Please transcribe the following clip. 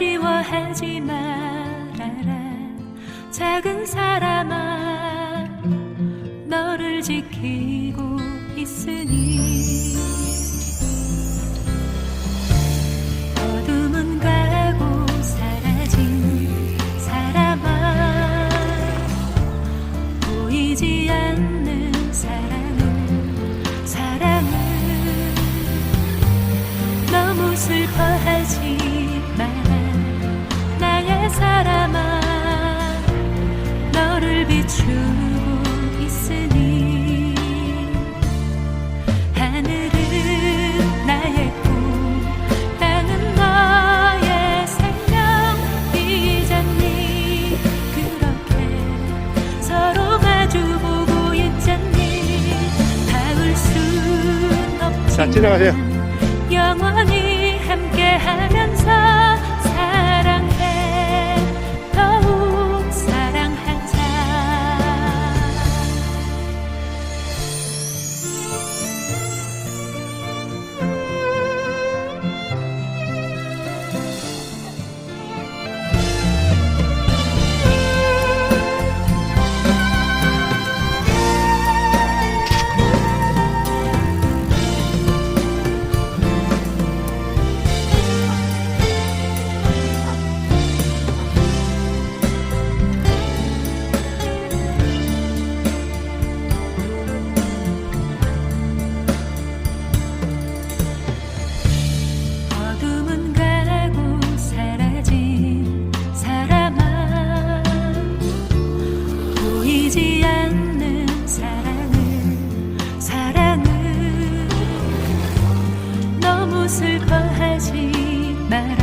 미워하지 말아라. 작은 사람아 너를 지키고 있으니. 어둠은 가 지나가세요. 영원히 함께할 슬퍼하지 마라.